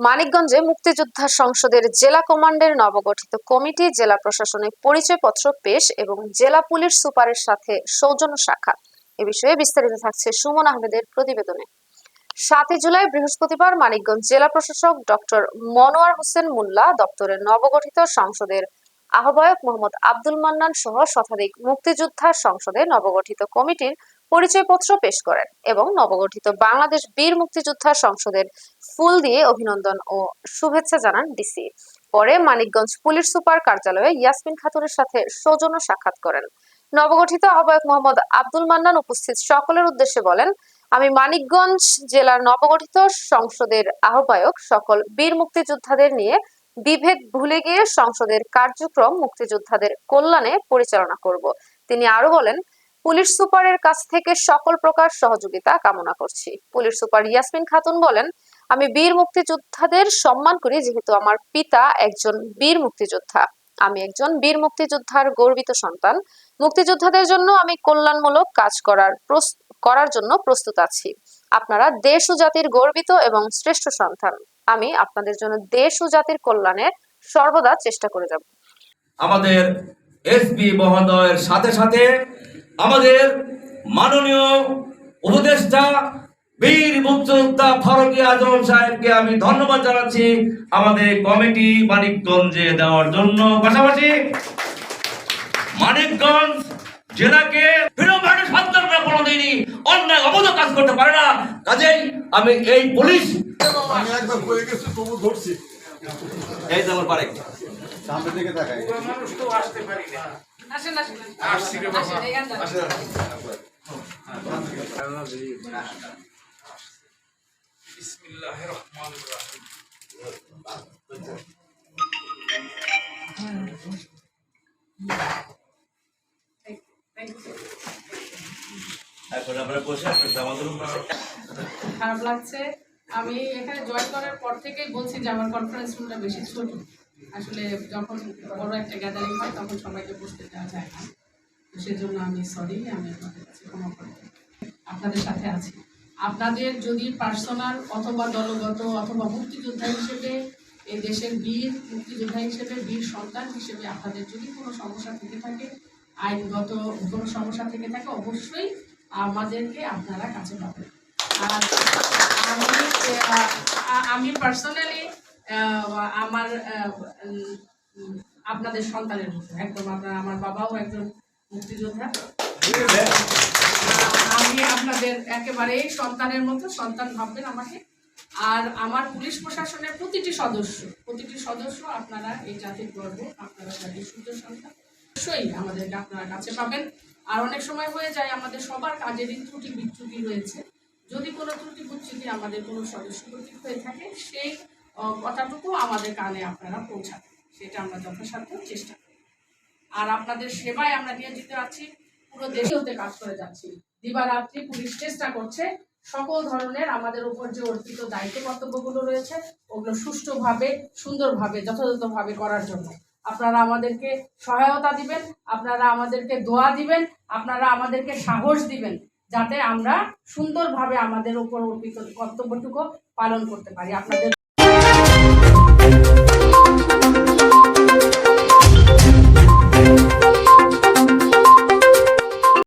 মানিকগঞ্জে মুক্তিযোদ্ধা সংসদের জেলা কমান্ডের নবগঠিত কমিটি জেলা প্রশাসনিক পরিচয়পত্র পেশ এবং জেলা পুলিশ সুপারের সাথে সৌজন্য সাক্ষাৎ। এ বিষয়ে বিস্তারিত থাকছে সুমন আহমেদের প্রতিবেদনে। সাতই জুলাই বৃহস্পতিবার মানিকগঞ্জ জেলা প্রশাসক ডক্টর মনোয়ার হোসেন মোল্লা দপ্তরের নবগঠিত সংসদের আহ্বায়ক মোহাম্মদ আব্দুল মান্নান সহ শতাধিক মুক্তিযোদ্ধা সংসদে নবগঠিত কমিটির পরিচয়পত্র পেশ করেন এবং নবগঠিত বাংলাদেশ বীর মুক্তিযোদ্ধা সংসদের ফুল দিয়ে অভিনন্দন ও শুভেচ্ছা জানান ডিসি। পরে মানিকগঞ্জ পুলিশ সুপার কার্যালয়ে ইয়াসমিন খাতুনের সাথে সৌজন্য সাক্ষাৎ করেন। নবগঠিত আহ্বায়ক মোহাম্মদ আব্দুল মান্নান উপস্থিত সকলের উদ্দেশ্যে বলেন, আমি মানিকগঞ্জ জেলার নবগঠিত সংসদের আহ্বায়ক সকল বীর মুক্তিযোদ্ধাদের নিয়ে বিভেদ ভুলে গিয়ে সংসদের কার্যক্রম মুক্তিযোদ্ধাদের কল্যাণে পরিচালনা করব। তিনি আরও বলেন পুলিশ সুপারের কাছ থেকে সকল প্রকার সহযোগিতা কামনা করছি। পুলিশ সুপার ইয়াসমিন খাতুন বলেন, আমি বীর মুক্তিযোদ্ধাদের সম্মান করি যেহেতু আমার পিতা একজন বীর মুক্তিযোদ্ধা। আমি একজন বীর মুক্তিযোদ্ধার গর্বিত সন্তান। মুক্তিযোদ্ধাদের জন্য আমি কল্যাণমূলক কাজ করার করার জন্য প্রস্তুত আছি। আপনারা দেশ ও জাতির গর্বিত এবং শ্রেষ্ঠ সন্তান। আমি আপনাদের জন্য দেশ ও জাতির কল্যাণে সর্বদা চেষ্টা করে যাব। আমাদের এসপি মহোদয়ের সাথে সাথে আমাদের মাননীয় উপদেষ্টা বীর মুক্তিযোদ্ধা ফারুকি আজম সাহেবকে আমি ধন্যবাদ জানাচ্ছি আমাদের কমিটি মানিকগঞ্জে দেওয়ার জন্য। পাশাপাশি মানিকগঞ্জ জেলাকে বিরোধী সন্তানরা কোনোদিনই অন্যায় অবৈধ কাজ করতে পারে না। কাজেই আমি এই পুলিশ আমি একবার গেছি তবু ধরছি এই যেমন পারে দিকে তাকাই আসেন। আসেন আসেন এখানে দাঁড়ান। এখন আমরা বসে আপনার খারাপ লাগছে। আমি এখানে জয়েন করার পর থেকেই বলছি যে আমার কনফারেন্স রুমটা বেশি ছোট। আসলে যখন বড় একটা গ্যাদারিং হয়, তখন সবাইকে বসতে দেওয়া যায় না। তো সেজন্য আমি সরি আমি আপনাদের কাছে ক্ষমা করে আপনাদের সাথে আছি। আপনাদের যদি পার্সোনাল অথবা দলগত অথবা মুক্তিযোদ্ধা হিসেবে এই দেশের বীর, মুক্তিযোদ্ধা হিসেবে, বীর সন্তান হিসেবে আপনাদের যদি কোনো সমস্যা থেকে থাকে, আইনগত কোনো সমস্যা থেকে থাকে, অবশ্যই আমাদেরকে আপনারা কাছে পাবেন। আর আমি আমি পার্সোনালি আমার আপনাদের সন্তানের মতো। একদম আপনার, আমার বাবাও একজন মুক্তিযোদ্ধা। আমি আপনাদের একেবারে সন্তানের মতো, সন্তান ভাববেন আমাকে। আর আমার পুলিশ প্রশাসনের প্রতিটি সদস্য প্রতিটি সদস্য আপনারা এই জাতির গর্ব, আপনারা জাতির সূর্য সন্তান। অবশ্যই আমাদেরকে আপনারা কাছে পাবেন। আর অনেক সময় হয়ে যায়, আমাদের সবার কাজেরই ত্রুটি বিচ্যুতি রয়েছে। যদি কোনো ত্রুটি বিচ্যুতি আমাদের কোনো সদস্য কর্তৃক হয়ে থাকে, সেই কথাটুকু আমাদের কানে আপনারা পৌঁছাবেন সেটা আমরা যথাসাধ্য চেষ্টা করি। আর আপনাদের সেবায় আমরা নিয়োজিত আছি। পুরো দেশে হতে কাজ করে যাচ্ছি। দিবারাত্রি পুলিশ চেষ্টা করছে। সকল ধরনের আমাদের উপর যে অর্পিত দায়িত্ব কর্তব্যগুলো রয়েছে, ওগুলো সুষ্ঠুভাবে, সুন্দরভাবে, যথাযথভাবে করার জন্য। আপনারা আমাদেরকে সহায়তা দিবেন, আপনারা আমাদেরকে দোয়া দিবেন, আপনারা আমাদেরকে সাহস দিবেন, যাতে আমরা সুন্দরভাবে আমাদের উপর অর্পিত কর্তব্যটুকু পালন করতে পারি। আপনাদের